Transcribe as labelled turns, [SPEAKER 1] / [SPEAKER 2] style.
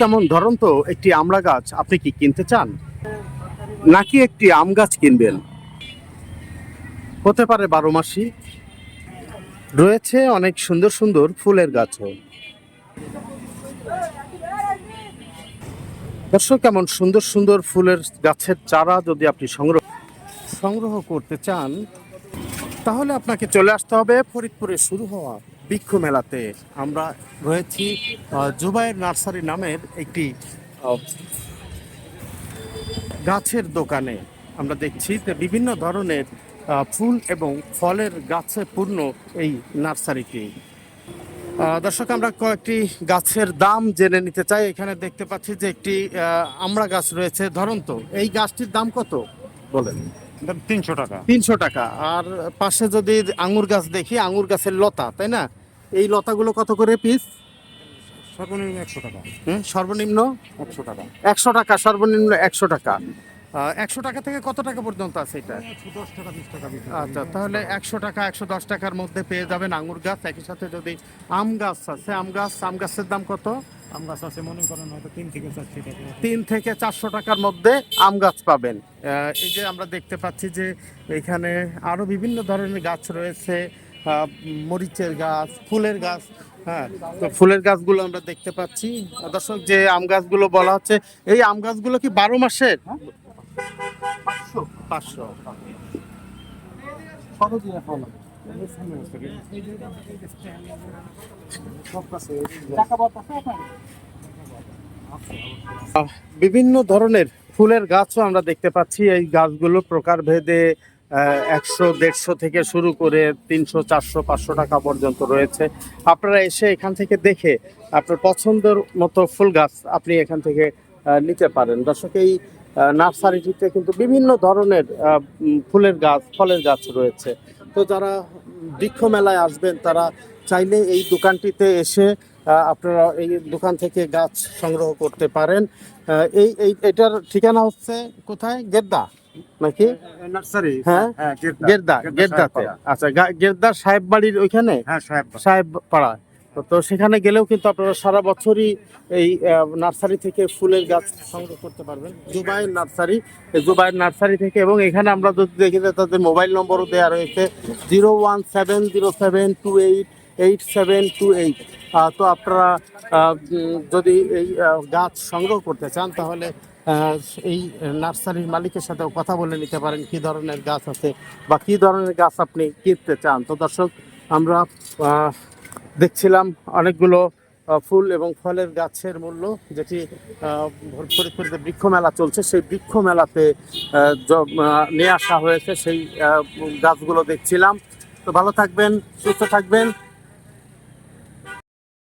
[SPEAKER 1] তেমন ধরুন তো, একটি আমড়া গাছ, আপনি কি কিনতে চান? নাকি একটি আম গাছ কিনবেন? হতে পারে বারো মাসি। রয়েছে অনেক সুন্দর সুন্দর ফুলের গাছও। দর্শক এমন সুন্দর সুন্দর ফুলের গাছের চারা যদি আপনি সংগ্রহ সংগ্রহ করতে চান, তাহলে আপনাকে চলে আসতে হবে ফরিদপুরে শুরু হওয়া বৃক্ষ মেলাতে আমরা রয়েছি জুবাইয়ের নার্সারি নামের একটি গাছের দোকানে। আমরা দেখছি যে বিভিন্ন ধরনের ফুল এবং ফলের গাছে পূর্ণ এই নার্সারিটি। দর্শক, আমরা কয়েকটি গাছের দাম জেনে নিতে চাই। এখানে দেখতে পাচ্ছি যে একটি আমড়া গাছ রয়েছে ধরন্ত। এই গাছটির দাম কত? বলেন।
[SPEAKER 2] তিনশো টাকা।
[SPEAKER 1] তিনশো টাকা। আর পাশে যদি আঙ্গুর গাছ দেখি আঙ্গুর গাছের লতা তাই না? এই লতাগুলো কত করে পিস
[SPEAKER 2] সর্বনিম্ন একশো টাকা।
[SPEAKER 1] সর্বনিম্ন?
[SPEAKER 2] একশো টাকা।
[SPEAKER 1] একশো টাকা সর্বনিম্ন একশো টাকা। একশো টাকা থেকে কত টাকা পর্যন্ত আছে এটা? আচ্ছা তাহলে একশো টাকা একশো দশ টাকার মধ্যে পেয়ে যাবেন আঙ্গুর গাছ। একই সাথে যদি আম গাছ আছে আম গাছ আম গাছের দাম কত?
[SPEAKER 2] আম গাছ আছে মনে করেন হয়তো তিন থেকে চারশো টাকা।
[SPEAKER 1] তিন থেকে চারশো টাকার মধ্যে আম গাছ পাবেন। এই যে আমরা দেখতে পাচ্ছি যে এখানে আরও বিভিন্ন ধরনের গাছ রয়েছে মরিচের গাছ ফুলের গাছ হ্যাঁ তো ফুলের গাছগুলো আমরা দেখতে পাচ্ছি। দর্শক যে আম গাছগুলো বলা হচ্ছে এই আম গাছগুলো কি বারো মাসের? পাঁচশো। আহ, বিভিন্ন ধরনের ফুলের গাছও আমরা দেখতে পাচ্ছি। এই গাছগুলো প্রকারভেদে একশো, দেড়শো থেকে শুরু করে তিনশো, চারশো, পাঁচশো টাকা পর্যন্ত রয়েছে। আপনারা এসে এখান থেকে দেখে আপনার পছন্দের মতো ফুল গাছ আপনি এখান থেকে নিতে পারেন। দর্শক, এই নার্সারিটিতে কিন্তু বিভিন্ন ধরনের ফুলের গাছ, ফলের গাছ রয়েছে। তো যারা বৃক্ষ মেলায় আসবেন তারা চাইলে এই দোকানটিতে এসে আপনারা এই দোকান থেকে গাছ সংগ্রহ করতে পারেন। এই এই এটার ঠিকানা হচ্ছে কোথায়? গেদ্দা নাকি?
[SPEAKER 2] নার্সারি।
[SPEAKER 1] হ্যাঁ? গেদ্দা। গেদ্দাতে আচ্ছা গেদ্দা সাহেব বাড়ির ওইখানে?
[SPEAKER 2] হ্যাঁ সাহেব
[SPEAKER 1] সাহেব পাড়া তো- সেখানে গেলেও কিন্তু আপনারা সারা বছরই এই নার্সারি থেকে ফুলের গাছ সংগ্রহ করতে পারবেন। জুবাইর নার্সারি, এই জুবাইর নার্সারি থেকে এবং এখানে আমরা যদি দেখি যে তাদের মোবাইল নম্বরও দেওয়া রয়েছে zero one seven zero seven two eight eight seven two eight. তো আপনারা যদি এই গাছ সংগ্রহ করতে চান তাহলে এই নার্সারির মালিকের সাথেও কথা বলে নিতে পারেন কি ধরনের গাছ আছে বা কি ধরনের গাছ আপনি কিনতে চান। তো দর্শক, আমরা দেখছিলাম অনেকগুলো ফুল এবং ফলের গাছের মূল্য, যেটি ফরিদপুরিতে বৃক্ষ মেলা চলছে, সেই বৃক্ষ মেলাতে নিয়ে আসা হয়েছে সেই গাছগুলো দেখছিলাম। তো ভালো থাকবেন, সুস্থ থাকবেন।